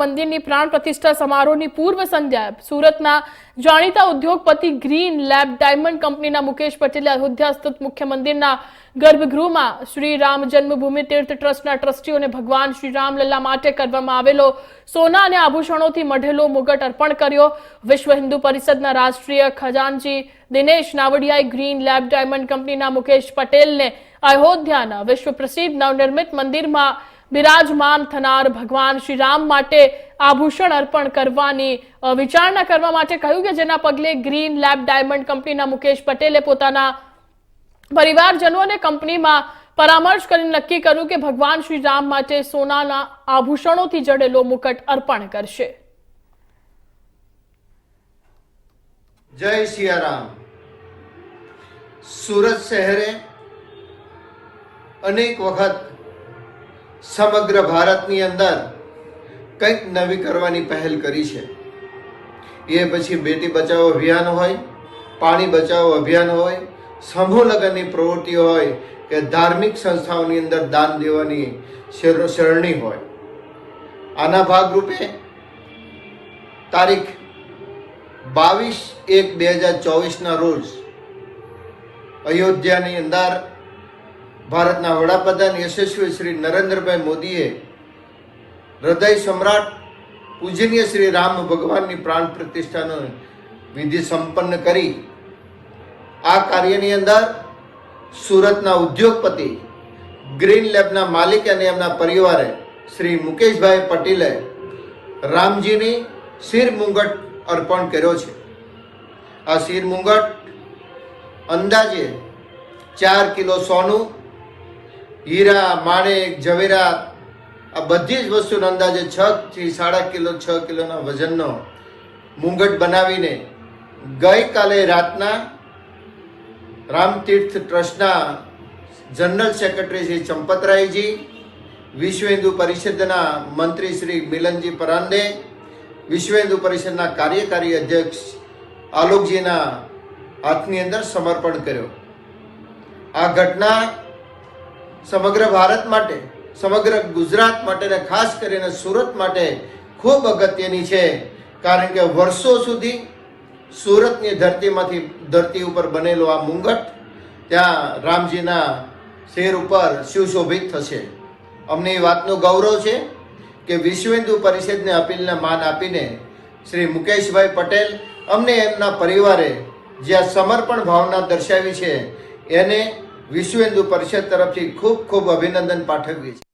મંદિરની પ્રાણ પ્રતિષ્ઠા સમારોહની પૂર્વ સંધ્યા સુરતના જાણીતા ઉદ્યોગપતિ ગ્રીન લેબ ડાયમંડ કંપનીના મુકેશ પટેલે અયોધ્યા મુખ્ય મંદિરના ગર્ભગૃહમાં શ્રી રામ જન્મભૂમિ તીર્થ ટ્રસ્ટના ટ્રસ્ટીઓને ભગવાન શ્રી રામલલ્લા માટે કરવામાં આવેલો સોના અને આભૂષણોથી મઢેલો મુગટ અર્પણ કર્યો. વિશ્વ હિન્દુ પરિષદના રાષ્ટ્રીય ખજાનજી દિનેશ નાવડિયાએ ગ્રીન લેબ ડાયમંડ કંપનીના મુકેશ પટેલને અયોધ્યાના વિશ્વ પ્રસિદ્ધ નવનિર્મિત મંદિરમાં બિરાજમાન થનાર ભગવાન શ્રી રામ માટે આભૂષણ અર્પણ કરવાની વિચારણા કરવા માટે કહ્યું કે જેના પગલે ગ્રીન લેબ ડાયમંડ કંપનીના મુકેશ પટેલે પોતાના પરિવારજનો અને કંપનીમાં પરામર્શ કરીને નક્કી કર્યું કે ભગવાન શ્રી રામ માટે સોનાના આભૂષણોથી જડેલો મુકટ અર્પણ કરશે. જય સિયારામ. સુરત શહેરે અનેક વખત સમગ્ર ભારતની અંદર કંઈક નવી કરવાની પહેલ કરી છે. એ પછી બેટી બચાવો અભિયાન હોય, પાણી બચાવો અભિયાન હોય, સમૂહ લગ્નની પ્રવૃત્તિ હોય, કે ધાર્મિક સંસ્થાઓની અંદર દાન દેવાની શર- શરણી હોય. આના ભાગરૂપે તારીખ બાવીસ એક બે હજાર ચોવીસના રોજ અયોધ્યાની અંદર ભારતના વડાપ્રધાન યશસ્વી શ્રી નરેન્દ્રભાઈ મોદીએ હૃદય સમ્રાટ પૂજનીય શ્રી રામ ભગવાનની પ્રાણ પ્રતિષ્ઠાનો વિધિ સંપન્ન કરી. આ કાર્યની અંદર સુરતના ઉદ્યોગપતિ, ગ્રીન લેબના માલિક અને એમના પરિવારે શ્રી મુકેશભાઈ પટેલે રામજીની શિર મુંગટ અર્પણ કર્યો છે. આ શિર મુંગટ અંદાજે ચાર કિલો સોનું હીરા, માણેક જવેરાત આ બધી જ વસ્તુનો અંદાજે છ થી સાડા કિલો, છ કિલોના વજનનો મુંગટ બનાવીને ગઈકાલે રાતના રામતીર્થ ટ્રસ્ટના જનરલ સેક્રેટરી શ્રી ચંપતરાયજી, વિશ્વ હિન્દુ પરિષદના મંત્રી શ્રી મિલનજી પરાંદે વિશ્વ હિન્દુ પરિષદના કાર્યકારી અધ્યક્ષ આલોકજીના હાથની અંદર સમર્પણ કર્યો. આ ઘટના સમગ્ર ભારત માટે, સમગ્ર ગુજરાત માટે અને ખાસ કરીને સુરત માટે ખૂબ અગત્યની છે. કારણ કે વર્ષો સુધી સુરતની ધરતીમાંથી, ધરતી ઉપર બનેલો આ મુંગટ, ત્યાં રામજીના શેર ઉપર સુશોભિત થશે. અમને એ વાતનું ગૌરવ છે કે વિશ્વ હિન્દુ પરિષદને અપીલને માન આપીને શ્રી મુકેશભાઈ પટેલ અમને એમના પરિવારે જે આ સમર્પણ ભાવના દર્શાવી છે, એને વિશ્વ હિન્દુ પરિષદ તરફથી ખૂબ ખૂબ અભિનંદન પાઠવીએ છીએ.